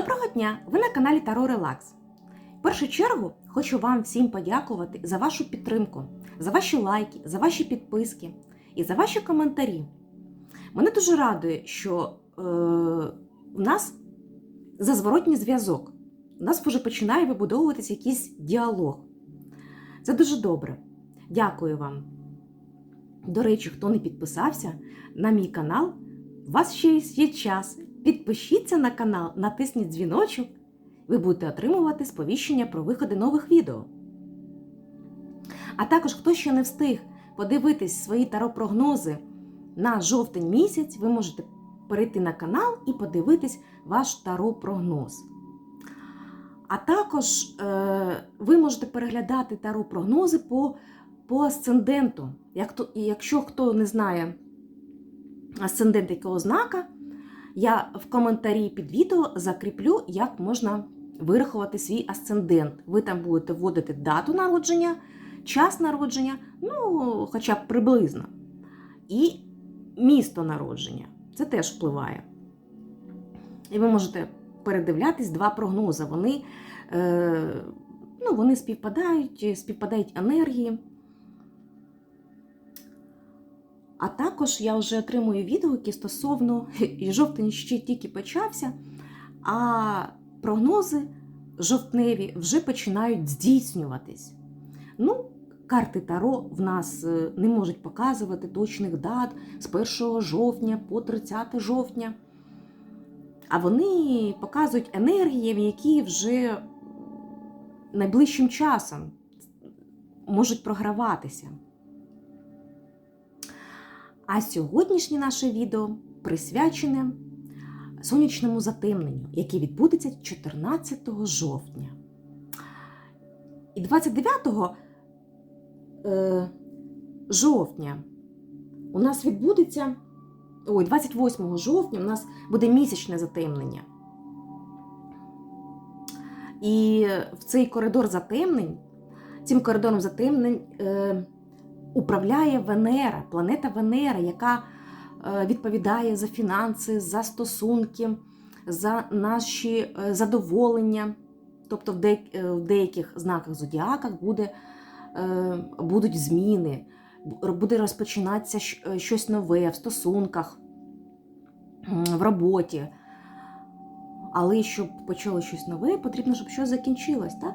Доброго дня! Ви на каналі Таро Релакс. В першу чергу хочу вам всім подякувати за вашу підтримку, за ваші лайки, за ваші підписки і за ваші коментарі. Мене дуже радує, що е, в нас за зворотній зв'язок. У нас вже починає вибудовуватися якийсь діалог. Це дуже добре. Дякую вам. До речі, хто не підписався на мій канал, у вас ще є час. Підпишіться на канал, натисніть дзвіночок, ви будете отримувати сповіщення про виходи нових відео. А також, хто ще не встиг подивитись свої таро-прогнози на жовтень місяць, ви можете перейти на канал і подивитись ваш таро-прогноз. А також е, ви можете переглядати таро-прогнози по, по асценденту. Як то, якщо хто не знає асцендент якого знака, я в коментарі під відео закріплю, як можна вирахувати свій асцендент. Ви там будете вводити дату народження, час народження, ну, хоча б приблизно. І місто народження. Це теж впливає. І ви можете передивлятись два прогнози. Вони, е, ну, вони співпадають, співпадають енергії. А також я вже отримую відгуки стосовно і жовтень ще тільки почався, а прогнози жовтневі вже починають здійснюватись. Ну, карти Таро в нас е, не можуть показувати точних дат з 1 жовтня по 30 жовтня. А вони показують енергії, які вже найближчим часом можуть програватися. А сьогоднішнє наше відео присвячене сонячному затемненню, яке відбудеться 14 жовтня. І 29 е, жовтня у нас відбудеться. Ой, 28 жовтня у нас буде місячне затемнення. І в цей коридор затемнень, цим коридором затемнень. Е, управляє Венера, планета Венера, яка е, відповідає за фінанси, за стосунки, за наші е, задоволення. Тобто в деяких знаках зодіаках буде, е, будуть зміни, буде розпочинатися щось нове в стосунках, в роботі. Але щоб почало щось нове, потрібно, щоб щось закінчилось, так?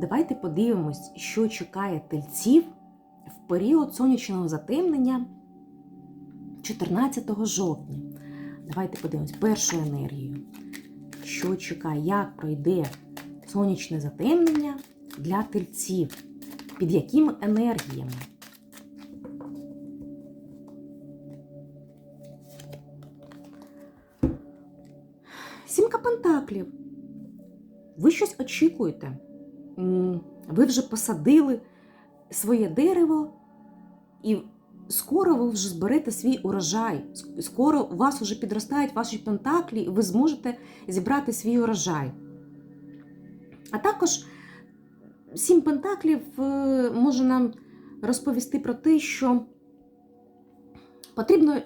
Давайте подивимось, що чекає тельців в період сонячного затемнення 14 жовтня. Давайте подивимось першу енергію. Що чекає, як пройде сонячне затемнення для тельців? Під якими енергіями? Сімка пентаклів. Ви щось очікуєте? Ви вже посадили своє дерево, і скоро ви вже зберете свій урожай. Скоро у вас вже підростають ваші пентаклі, і ви зможете зібрати свій урожай. А також сім пентаклів е, може нам розповісти про те, що потрібно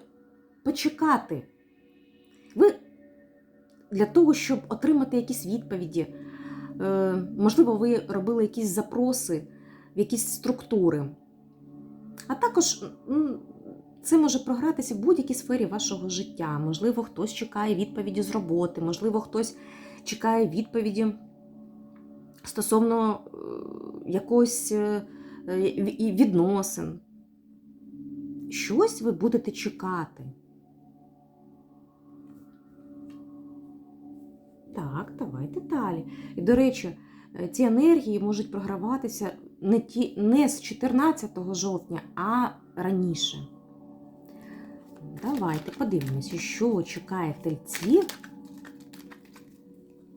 почекати. Ви для того, щоб отримати якісь відповіді. Е, можливо, ви робили якісь запроси в якісь структури. А також це може програтися в будь-якій сфері вашого життя. Можливо, хтось чекає відповіді з роботи, можливо, хтось чекає відповіді стосовно е, якогось е, відносин. Щось ви будете чекати. Так, давайте далі. І, до речі, е, ці енергії можуть програватися не ті, не з 14 жовтня, а раніше. Давайте подивимося, що чекає тельців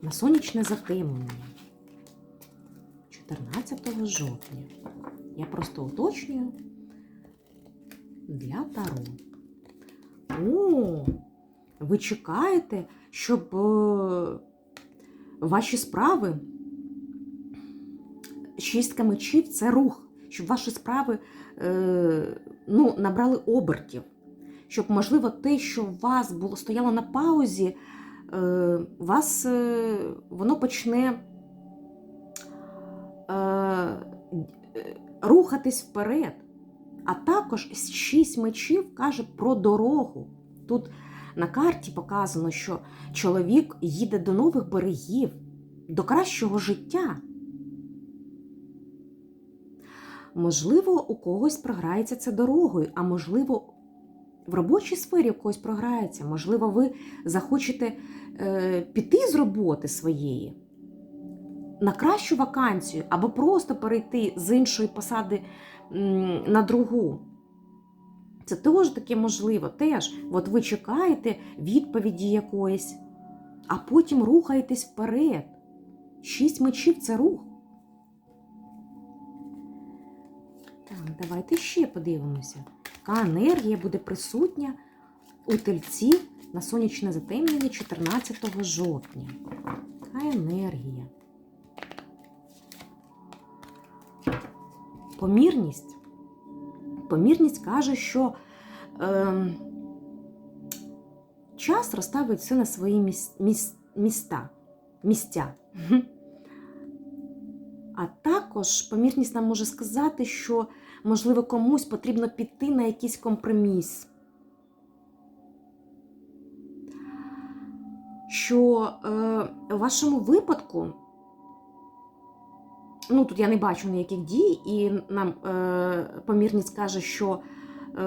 на сонячне затемнення 14 жовтня. Я просто уточнюю для Таро. О, ви чекаєте, щоб е, ваші справи, шістка мечів це рух, щоб ваші справи е, ну, набрали обертів, щоб, можливо, те, що у вас було стояло на паузі, е, вас е, воно почне рухатись вперед. А також шість мечів каже про дорогу. Тут на карті показано, що чоловік їде до нових берегів, до кращого життя. Можливо, у когось програється це дорогою, а можливо, в робочій сфері у когось програється. Можливо, ви захочете е, піти з роботи своєї на кращу вакансію, або просто перейти з іншої посади на другу. Це теж таке можливо. Теж, от ви чекаєте відповіді якоїсь, а потім рухаєтесь вперед. Шість мечів це рух. Так, давайте ще подивимося. Яка енергія буде присутня у тельці на сонячне затемнення 14 жовтня? Яка енергія? Помірність. Помірність каже, що е, час розставить все на свої міс, міс, міста, місця. А також помірність нам може сказати, що, можливо, комусь потрібно піти на якийсь компроміс. Що е, у вашому випадку, ну тут я не бачу ніяких дій, і нам е, помірність каже, що е,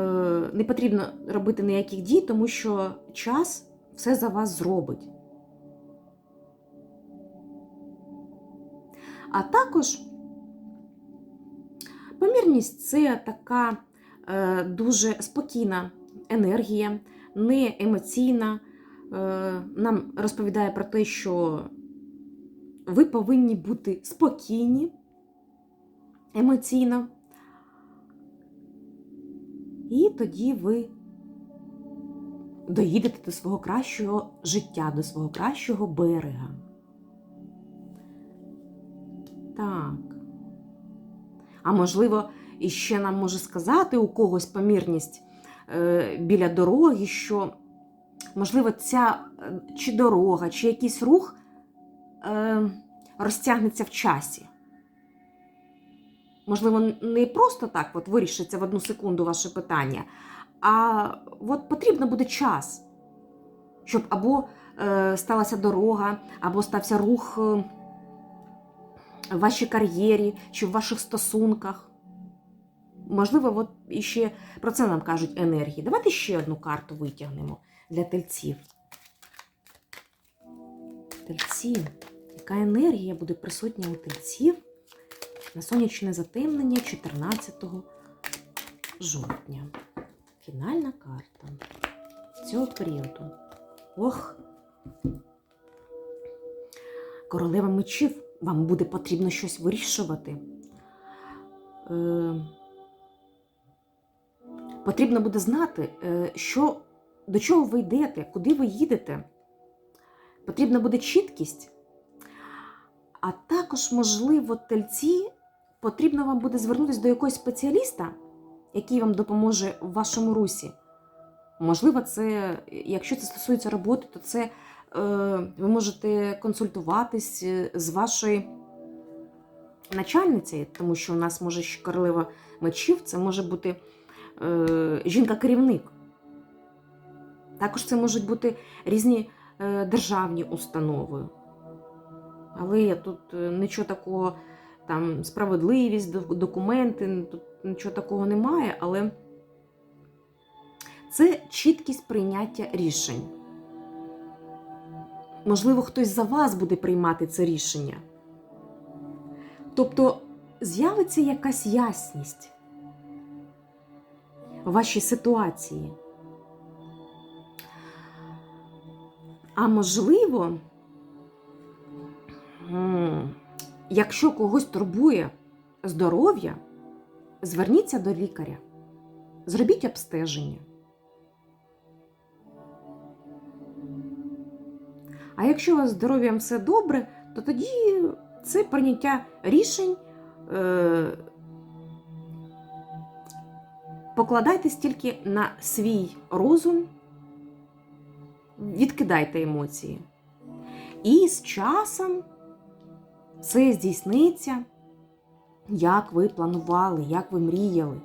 не потрібно робити ніяких дій, тому що час все за вас зробить. А також помірність це така е, дуже спокійна енергія, не емоційна. Е, нам розповідає про те, що ви повинні бути спокійні емоційно. І тоді ви доїдете до свого кращого життя, до свого кращого берега. Так. А можливо, іще нам може сказати у когось помірність е, біля дороги, що, можливо, ця е, чи дорога, чи якийсь рух розтягнеться в часі. Можливо, не просто так от вирішиться в одну секунду ваше питання, а от потрібно буде час, щоб або е, сталася дорога, або стався рух. Е, в вашій кар'єрі чи в ваших стосунках. Можливо, от іще про це нам кажуть енергії. Давайте ще одну карту витягнемо для тельців. Тельці. Яка енергія буде присутня у тельців на сонячне затемнення 14 жовтня? Фінальна карта цього періоду. Ох! Королева мечів вам буде потрібно щось вирішувати. Е, Потрібно буде знати, е, що, до чого ви йдете, куди ви їдете. Потрібна буде чіткість, а також, можливо, тельці потрібно вам буде звернутися до якогось спеціаліста, який вам допоможе в вашому русі. Можливо, це, якщо це стосується роботи, то це ви можете консультуватись з вашою начальницею, тому що у нас може ще королева мечів, це може бути е, жінка-керівник. Також це можуть бути різні е, державні установи. Але тут нічого такого, там справедливість, документи, тут нічого такого немає, але це чіткість прийняття рішень. Можливо, хтось за вас буде приймати це рішення. Тобто з'явиться якась ясність у вашій ситуації. А можливо, якщо когось турбує здоров'я, зверніться до лікаря, зробіть обстеження. А якщо у вас здоров'ям все добре, то тоді це прийняття рішень е, покладайтесь тільки на свій розум, відкидайте емоції. І з часом все здійсниться, як ви планували, як ви мріяли.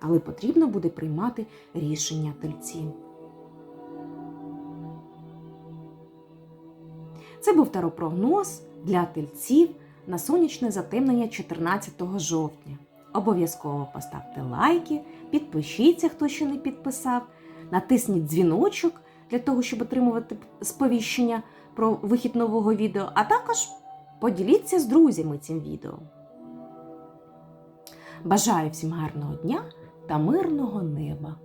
Але потрібно буде приймати рішення тельці. Це був таропрогноз для тельців на сонячне затемнення 14 жовтня. Обов'язково поставте лайки, підпишіться, хто ще не підписав, натисніть дзвіночок для того, щоб отримувати сповіщення про вихід нового відео, а також поділіться з друзями цим відео. Бажаю всім гарного дня та мирного неба!